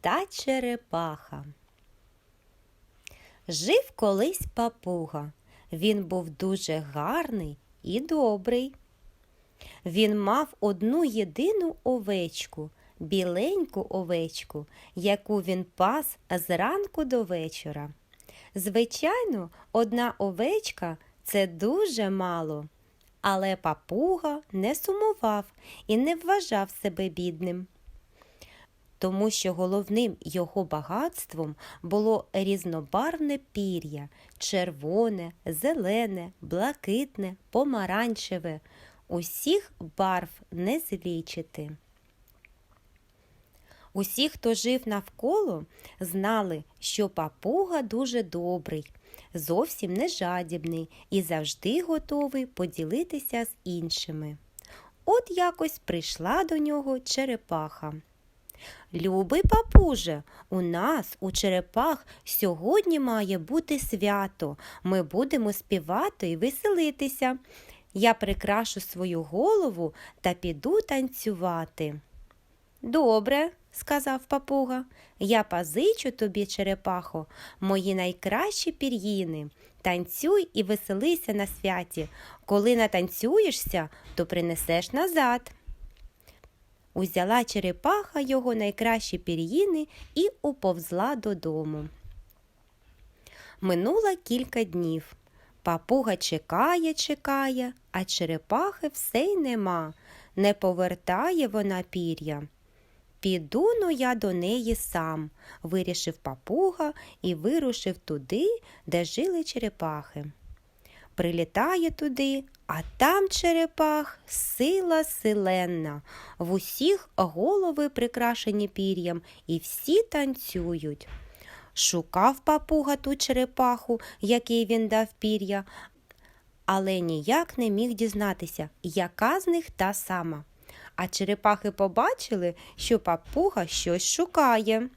та черепаха. Жив колись папуга. Він був дуже гарний і добрий. Він мав одну єдину овечку, біленьку овечку, яку він пас зранку до вечора. Звичайно, одна овечка це дуже мало, але папуга не сумував і не вважав себе бідним. Тому що головним його багатством було різнобарвне пір'я червоне, зелене, блакитне, помаранчеве, усіх барв не злічити. Усі, хто жив навколо, знали, що папуга дуже добрий, зовсім не жадібний і завжди готовий поділитися з іншими. От якось прийшла до нього черепаха. Любий папуже, у нас, у черепах, сьогодні має бути свято. Ми будемо співати і веселитися. Я прикрашу свою голову та піду танцювати. Добре, сказав папуга, я позичу тобі, черепахо, мої найкращі пір'їни. Танцюй і веселися на святі. Коли натанцюєшся, то принесеш назад. Узяла черепаха його найкращі пір'їни і уповзла додому. Минуло кілька днів. Папуга чекає, чекає, а черепахи все й нема. Не повертає вона пір'я. Піду ну я до неї сам, вирішив папуга і вирушив туди, де жили черепахи. Прилітає туди, а там черепах сила силенна. В усіх голови прикрашені пір'ям, і всі танцюють. Шукав папуга ту черепаху, який він дав пір'я, але ніяк не міг дізнатися, яка з них та сама. А черепахи побачили, що папуга щось шукає.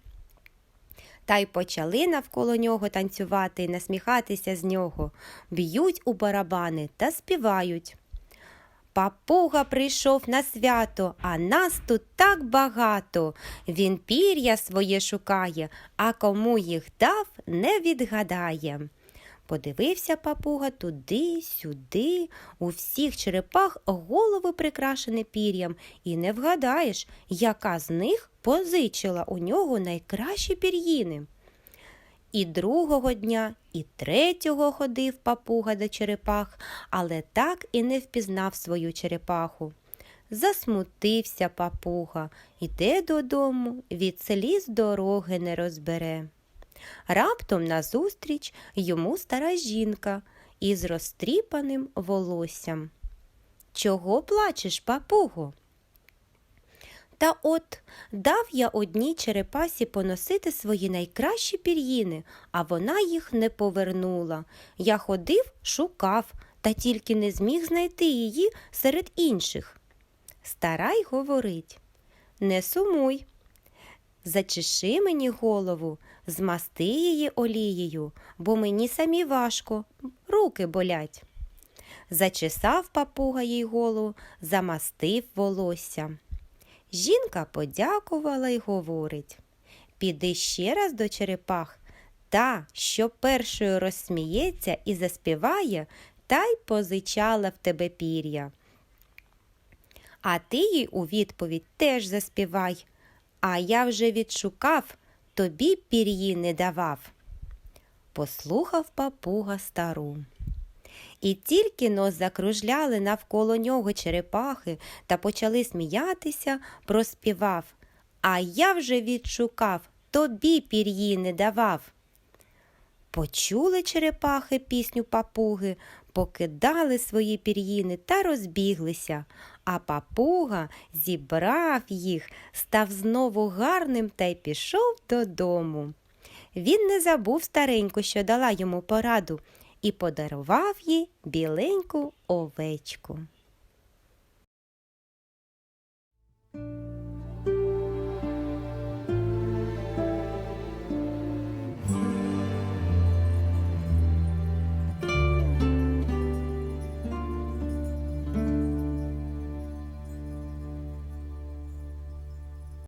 Та й почали навколо нього танцювати і насміхатися з нього, б'ють у барабани та співають. Папуга прийшов на свято, а нас тут так багато. Він пір'я своє шукає, а кому їх дав, не відгадає. Подивився папуга туди, сюди, у всіх черепах голови прикрашені пір'ям, і не вгадаєш, яка з них позичила у нього найкращі пір'їни. І другого дня, і третього ходив папуга до черепах, але так і не впізнав свою черепаху. Засмутився папуга, іде додому, від сліз дороги не розбере. Раптом назустріч йому стара жінка із розтріпаним волоссям. Чого плачеш, папуго? Та от дав я одній черепасі поносити свої найкращі пір'їни, а вона їх не повернула. Я ходив, шукав, та тільки не зміг знайти її серед інших. Стара й говорить Не сумуй. Зачеши мені голову, змасти її олією, бо мені самі важко, руки болять. Зачесав папуга їй голову, замастив волосся. Жінка подякувала й говорить Піди ще раз до черепах, та, що першою розсміється і заспіває, та й позичала в тебе пір'я. А ти їй у відповідь теж заспівай, а я вже відшукав, тобі пір'ї не давав. Послухав папуга стару. І тільки но закружляли навколо нього черепахи та почали сміятися, проспівав. А я вже відшукав, тобі пір'ї не давав. Почули черепахи пісню папуги, покидали свої пір'їни та розбіглися, а папуга зібрав їх, став знову гарним та й пішов додому. Він не забув стареньку, що дала йому пораду, і подарував їй біленьку овечку.